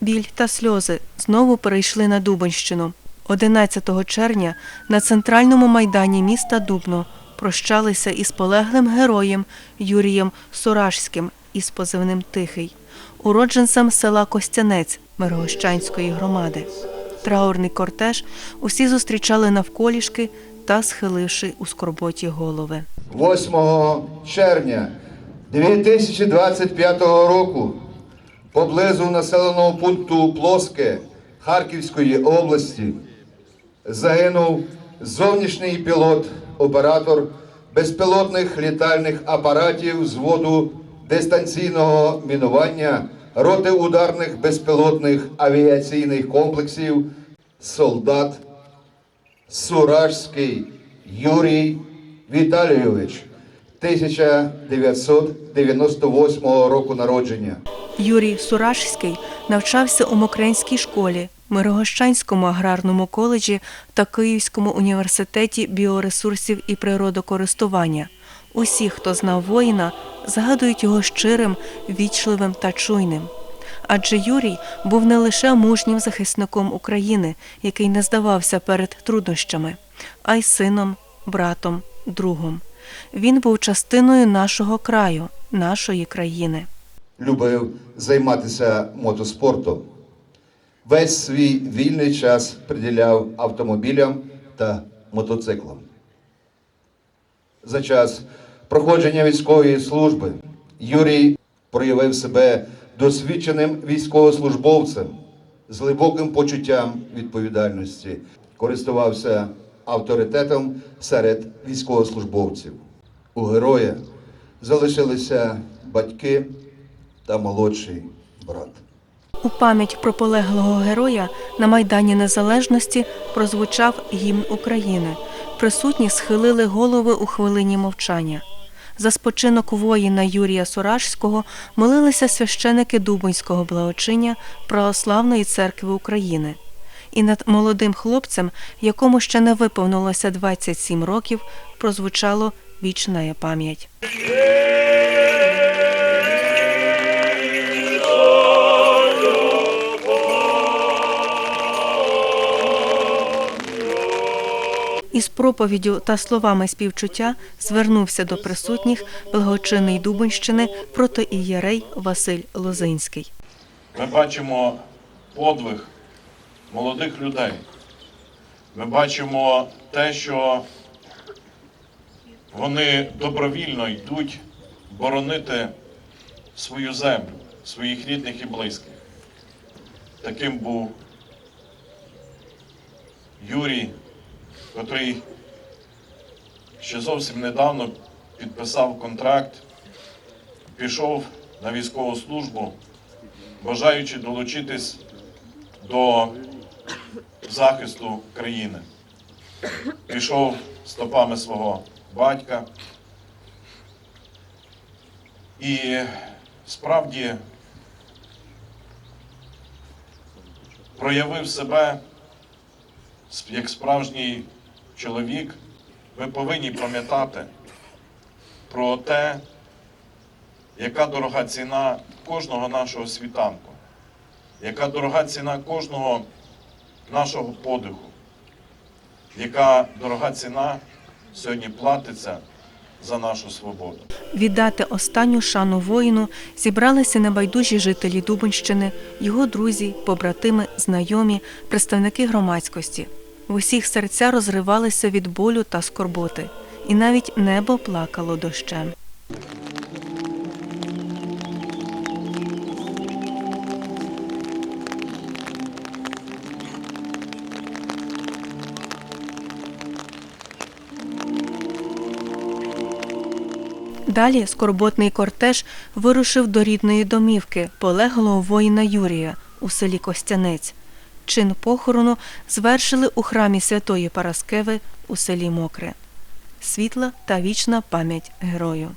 Біль та сльози знову перейшли на Дубенщину. 11 червня на центральному майдані міста Дубно прощалися із полеглим героєм Юрієм Суражським із позивним Тихий, уродженцем села Костянець Миргощанської громади. Траурний кортеж усі зустрічали навколішки та схиливши у скорботі голови. 8 червня 2025 року поблизу населеного пункту Плоске Харківської області загинув зовнішній пілот, оператор безпілотних літальних апаратів з воду дистанційного мінування роти ударних безпілотних авіаційних комплексів солдат Суражський Юрій Віталійович, 1998 року народження. Юрій Суражський навчався у Мокренській школі, Мирогощанському аграрному коледжі та Київському університеті біоресурсів і природокористування. Усі, хто знав воїна, згадують його щирим, вічливим та чуйним. Адже Юрій був не лише мужнім захисником України, який не здавався перед труднощами, а й сином, братом, другом. Він був частиною нашого краю, нашої країни. Любив займатися мотоспортом. Весь свій вільний час приділяв автомобілям та мотоциклам. За час проходження військової служби Юрій проявив себе досвідченим військовослужбовцем з глибоким почуттям відповідальності, користувався авторитетом серед військовослужбовців. У героя залишилися батьки та молодший брат. У пам'ять про полеглого героя на Майдані Незалежності прозвучав гімн України. Присутні схилили голови у хвилині мовчання. За спочинок воїна Юрія Суражського молилися священики Дубинського благочиння Православної церкви України. І над молодим хлопцем, якому ще не виповнилося 27 років, прозвучало вічна пам'ять. Із проповіддю та словами співчуття звернувся до присутніх благочинний Дубинщини протоієрей Василь Лозинський. Ми бачимо подвиг молодих людей. Ми бачимо те, що вони добровільно йдуть боронити свою землю, своїх рідних і близьких. Таким був Юрій, котрий ще зовсім недавно підписав контракт, пішов на військову службу бажаючи долучитись до захисту країни. Пішов стопами свого батька і справді проявив себе як справжній чоловік. Ви повинні пам'ятати про те, яка дорога ціна кожного нашого світанку, яка дорога ціна кожного нашого подиху, яка дорога ціна сьогодні платиться за нашу свободу. Віддати останню шану воїну зібралися небайдужі жителі Дубинщини, його друзі, побратими, знайомі, представники громадськості. В усіх серця розривалися від болю та скорботи, і навіть небо плакало дощем. Далі скорботний кортеж вирушив до рідної домівки полеглого воїна Юрія у селі Костянець. Чин похорону звершили у храмі Святої Параскеви у селі Мокре. Світла та вічна пам'ять герою.